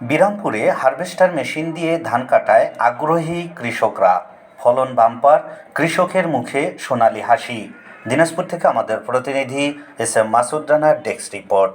বিরামপুরে harvester machine দিয়ে ধান কাটায় আগ্রহী কৃষকরা। ফলন বাম্পার কৃষকের মুখে সোনালি হাসি। দিনাজপুর থেকে আমাদের প্রতিনিধি এস এম মাসুদ রানার ডেস্ক রিপোর্ট।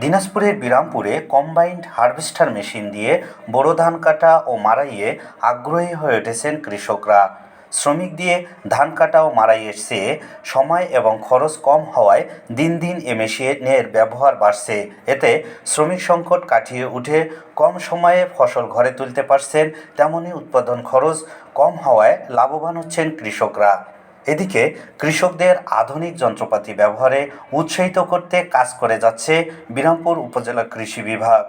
দিনাজপুরের বিরামপুরে কম্বাইন্ড হারভেস্টার মেশিন দিয়ে বোরো ধান কাটা ও মারাইয়ে আগ্রহী হয়ে উঠেছেন কৃষকরা। শ্রমিক দিয়ে ধান কাটা ও মারাইয়ের চেয়ে সময় এবং খরচ কম হওয়ায় দিন দিন এ মেশিনের ব্যবহার বাড়ছে। এতে শ্রমিক সংকট কাটিয়ে উঠে কম সময়ে ফসল ঘরে তুলতে পারছেন তেমনই উৎপাদন খরচ কম হওয়ায় লাভবান হচ্ছেন কৃষকরা। এদিকে কৃষকদের আধুনিক যন্ত্রপাতি ব্যবহারে উৎসাহিত করতে কাজ করে যাচ্ছে বিরামপুর উপজেলা কৃষি বিভাগ।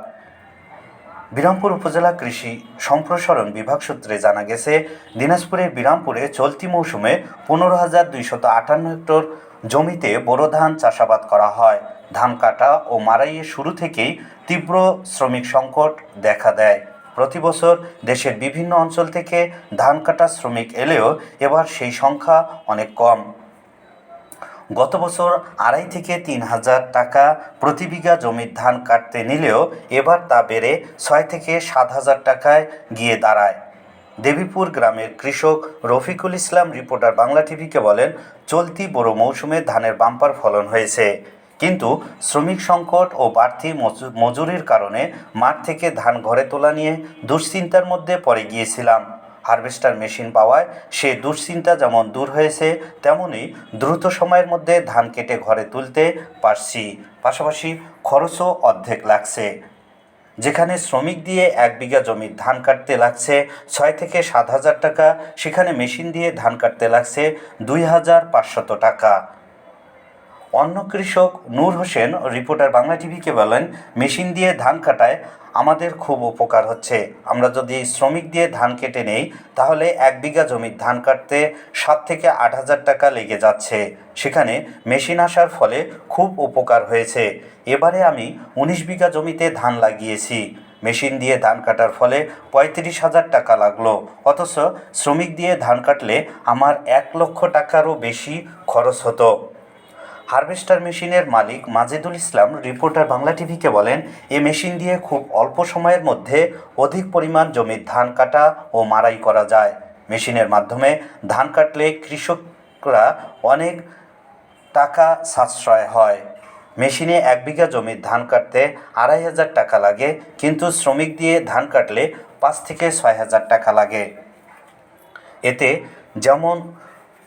বিরামপুর উপজেলা কৃষি সম্প্রসারণ বিভাগ সূত্রে জানা গেছে দিনাজপুরের বিরামপুরে চলতি মৌসুমে পনেরো হাজার দুইশত আটান্ন হেক্টর জমিতে বোরো ধান চাষাবাদ করা হয়। ধান কাটা ও মারাইয়ের শুরু থেকেই তীব্র শ্রমিক সংকট দেখা দেয়। প্রতি বছর দেশের বিভিন্ন অঞ্চল থেকে ধান কাটা শ্রমিক এলেও এবার সেই সংখ্যা অনেক কম। গত বছর আড়াই থেকে তিন হাজার টাকা প্রতি বিঘা জমির ধান কাটতে নিলেও এবার তা বেড়ে ছয় থেকে সাত হাজার টাকায় গিয়ে দাঁড়ায়। দেবীপুর গ্রামের কৃষক রফিকুল ইসলাম রিপোর্টার বাংলা টিভিকে বলেন, চলতি বড় মৌসুমে ধানের বাম্পার ফলন হয়েছে। কিন্তু শ্রমিক সংকট ও বাড়তি মজু- মজুরির কারণে মাঠ থেকে ধান ঘরে তোলা নিয়ে দুশ্চিন্তার মধ্যে পড়ে গিয়েছিলাম। হারভেস্টার মেশিন পাওয়ায় সে দুশ্চিন্তা যেমন দূর হয়েছে তেমনি দ্রুত সময়ের মধ্যে ধান কেটে ঘরে তুলতে পারছি। পাশাপাশি খরচও অর্ধেক লাগছে। যেখানে শ্রমিক দিয়ে এক বিঘা জমির ধান কাটতে লাগছে ছয় থেকে সাত হাজার টাকা, সেখানে মেশিন দিয়ে ধান কাটতে লাগছে দুই হাজার পাঁচশত টাকা। অন্য কৃষক নূর হোসেন, রিপোর্টার বাংলা টিভিকে বলেন, মেশিন দিয়ে ধান কাটায় আমাদের খুব উপকার হচ্ছে। আমরা যদি শ্রমিক দিয়ে ধান কেটে নেই, তাহলে এক বিঘা জমির ধান কাটতে সাত থেকে আট হাজার টাকা লেগে যাচ্ছে। সেখানে মেশিন আসার ফলে খুব উপকার হয়েছে। এবারে আমি উনিশ বিঘা জমিতে ধান লাগিয়েছি। মেশিন দিয়ে ধান কাটার ফলে পঁয়ত্রিশ হাজার টাকা লাগল। অথচ শ্রমিক দিয়ে ধান কাটলে আমার এক লক্ষ টাকারও বেশি খরচ হতো। হারভেস্টার মেশিনের মালিক মাজেদুল ইসলাম রিপোর্টার বাংলা টিভিকে বলেন, এ মেশিন দিয়ে খুব অল্প সময়ের মধ্যে অধিক পরিমাণ জমির ধান কাটা ও মারাই করা যায়। মেশিনের মাধ্যমে ধান কাটলে কৃষকরা অনেক টাকা সাশ্রয় হয়। মেশিনে এক বিঘা জমির ধান কাটতে আড়াই হাজার টাকা লাগে, কিন্তু শ্রমিক দিয়ে ধান কাটলে পাঁচ থেকে ছয় হাজার টাকা লাগে। এতে যেমন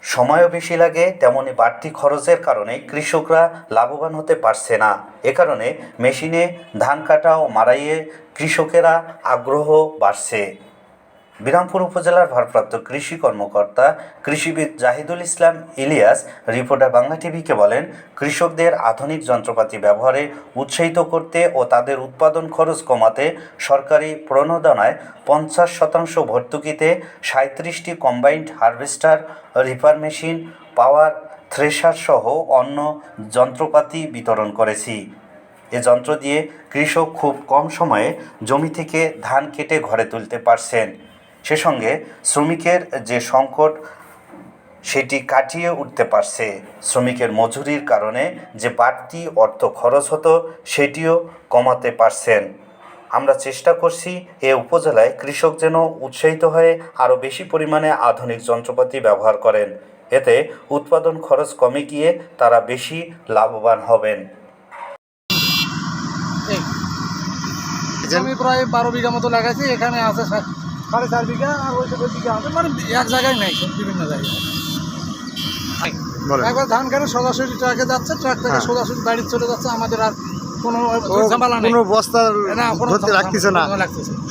সময়ও বেশি লাগে, তেমনি বাড়তি খরচের কারণে কৃষকরা লাভবান হতে পারছে না। এ কারণে মেশিনে ধান কাটা ও মারাইয়ে কৃষকেরা আগ্রহ বাড়ছে। বিরামপুর উপজেলার ভারপ্রাপ্ত কৃষি কর্মকর্তা কৃষিবিদ জাহিদুল ইসলাম ইলিয়াস রিপোর্টার বাংলা টিভিকে বলেন, কৃষকদের আধুনিক যন্ত্রপাতি ব্যবহারে উৎসাহিত করতে ও তাদের উৎপাদন খরচ কমাতে সরকারি প্রণোদনায় পঞ্চাশ শতাংশ ভর্তুকিতে সাঁত্রিশটি combined harvester reaper machine, power thresher সহ অন্য যন্ত্রপাতি বিতরণ করেছি। এ যন্ত্র দিয়ে কৃষক খুব কম সময়ে জমি থেকে ধান কেটে ঘরে তুলতে পারছেন। সে সঙ্গে শ্রমিকের যে সংকট, সেটি কাটিয়ে উঠতে পারছে। শ্রমিকের মজুরির কারণে যে বাড়তি অর্থ খরচ হতো, সেটিও কমাতে পারছেন। আমরা চেষ্টা করছি এ উপজেলায় কৃষক যেন উৎসাহিত হয়ে আরও বেশি পরিমাণে আধুনিক যন্ত্রপাতি ব্যবহার করেন। এতে উৎপাদন খরচ কমে গিয়ে তারা বেশি লাভবান হবেন। জমি প্রায় বারো বিঘা মতো লাগাইছি, এখানে আছে সাড়ে চার বিঘা আর ওই ওই বিঘা আছে। মানে এক জায়গায় নেই সব বিভিন্ন জায়গায়। একবার ধান কেন সোজাসুজি ট্রাকে যাচ্ছে ট্রাক থেকে হ্যাঁ। সোজাসুজি বাড়ি চলে যাচ্ছে আমাদের আর কোনো বস্তা ধরতে রাখতেছে না।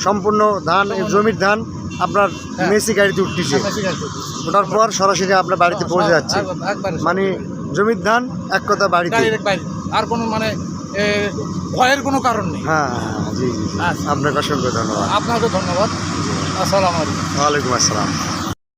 সম্পূর্ণ ধান জমির ধান আপনার হ্যাঁ। মেসি গাড়িতে উঠতেছে। গাড়ি ওঠার পর সরাসরি আপনার বাড়িতে পৌঁছে যাচ্ছে। মানে জমির ধান এক কথা বাড়িতে। বাড়ি। আর কোনো মানে ভয়ের কোনো কারণ নেই। হ্যাঁ হ্যাঁ, জি জি। আচ্ছা। আপনাকে অসংখ্য ধন্যবাদ। আপনাকে ধন্যবাদ। আসসালামু আলাইকুম। ওয়ালাইকুম আসসালাম।